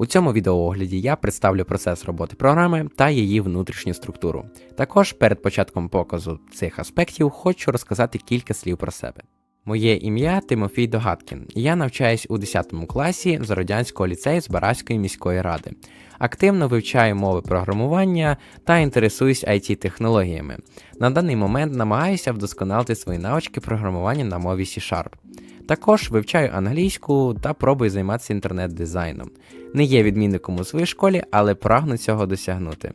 У цьому відеоогляді я представлю процес роботи програми та її внутрішню структуру. Також перед початком показу цих аспектів хочу розказати кілька слів про себе. Моє ім'я Тимофій Догадкін. Я навчаюсь у 10 класі Зародянського ліцею Збаразької міської ради. Активно вивчаю мови програмування та інтересуюсь IT-технологіями. На даний момент намагаюся вдосконалити свої навички програмування на мові C-Sharp. Також вивчаю англійську та пробую займатися інтернет-дизайном. Не є відмінником у своїй школі, але прагну цього досягнути.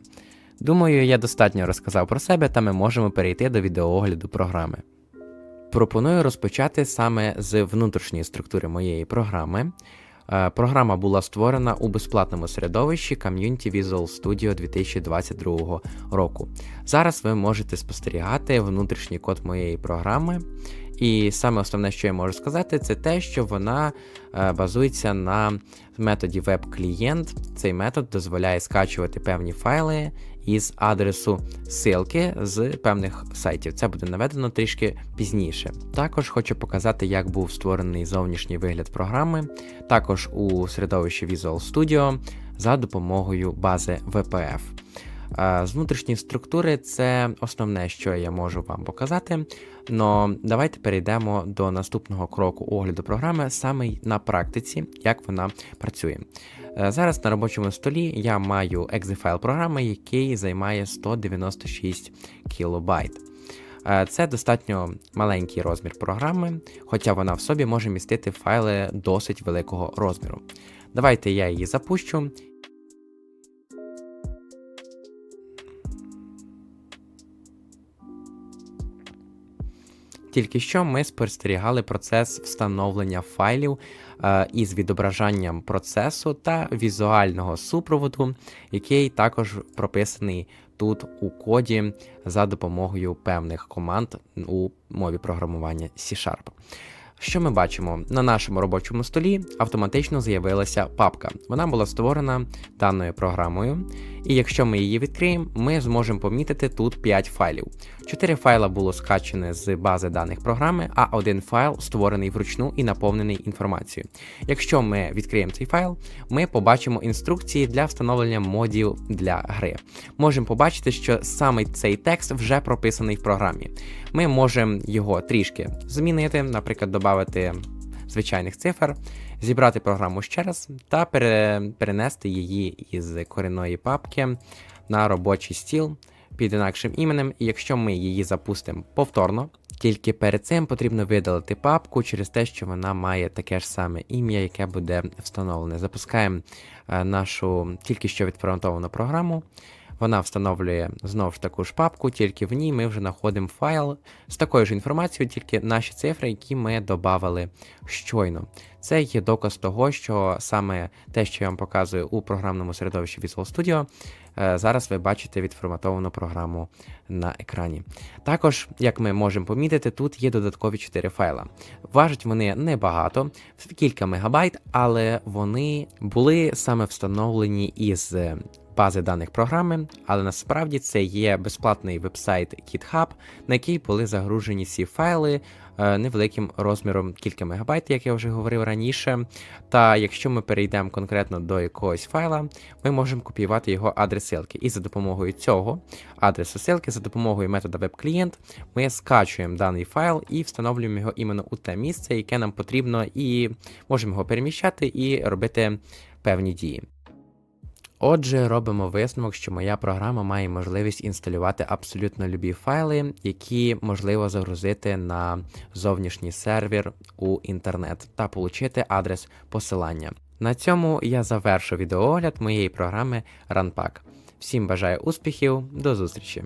Думаю, я достатньо розказав про себе, та ми можемо перейти до відеоогляду програми. Пропоную розпочати саме з внутрішньої структури моєї програми. Е, Програма була створена у безплатному середовищі Community Visual Studio 2022 року. Зараз ви можете спостерігати внутрішній код моєї програми. І саме основне, що я можу сказати, це те, що вона е, базується на методі WebClient. Цей метод дозволяє скачувати певні файли із адресу ссылки з певних сайтів. Це буде наведено трішки пізніше. Також хочу показати, як був створений зовнішній вигляд програми, також у середовищі Visual Studio за допомогою бази VPF. З внутрішньої структури це основне, що я можу вам показати. Но давайте перейдемо до наступного кроку огляду програми саме на практиці, як вона працює. Е, Зараз на робочому столі я маю екзефайл програми, який займає 196 кілобайт. Е, Це достатньо маленький розмір програми, хоча вона в собі може містити файли досить великого розміру. Давайте я її запущу. Тільки що ми спостерігали процес встановлення файлів е, із відображанням процесу та візуального супроводу, який також прописаний тут у коді за допомогою певних команд у мові програмування C-Sharp. Що ми бачимо? На нашому робочому столі автоматично з'явилася папка. Вона була створена даною програмою, і якщо ми її відкриємо, ми зможемо помітити тут 5 файлів. 4 файла було скачане з бази даних програми, а один файл створений вручну і наповнений інформацією. Якщо ми відкриємо цей файл, ми побачимо інструкції для встановлення модів для гри. Можемо побачити, що саме цей текст вже прописаний в програмі. Ми можемо його трішки змінити, наприклад, додати звичайних цифр, зібрати програму ще раз та пере- перенести її із корінної папки на робочий стіл під інакшим іменем, і якщо ми її запустимо повторно, тільки перед цим потрібно видалити папку через те, що вона має таке ж саме ім'я, яке буде встановлене. Запускаємо е, нашу тільки що відформатовану програму. Вона встановлює знову ж таку ж папку, тільки в ній ми вже знаходимо файл з такою ж інформацією, тільки наші цифри, які ми додали щойно. Це є доказ того, що саме те, що я вам показую у програмному середовищі Visual Studio, е, зараз ви бачите відформатовану програму на екрані. Також, як ми можемо помітити, тут є додаткові 4 файла. Важать вони небагато, кілька мегабайт, але вони були саме встановлені із бази даних програми, але насправді це є безплатний вебсайт GitHub, на який були загружені ці файли е, невеликим розміром кілька мегабайт, як я вже говорив раніше. Та якщо ми перейдемо конкретно до якогось файла, ми можемо копіювати його адрес ссылки. І за допомогою цього адресу ссылки, за допомогою метода WebClient, ми скачуємо даний файл і встановлюємо його іменно у те місце, яке нам потрібно, і можемо його переміщати і робити певні дії. Отже, робимо висновок, що моя програма має можливість інсталювати абсолютно любі файли, які можливо загрузити на зовнішній сервер у інтернет та отримати адрес посилання. На цьому я завершу відеоогляд моєї програми RunPack. Всім бажаю успіхів, до зустрічі!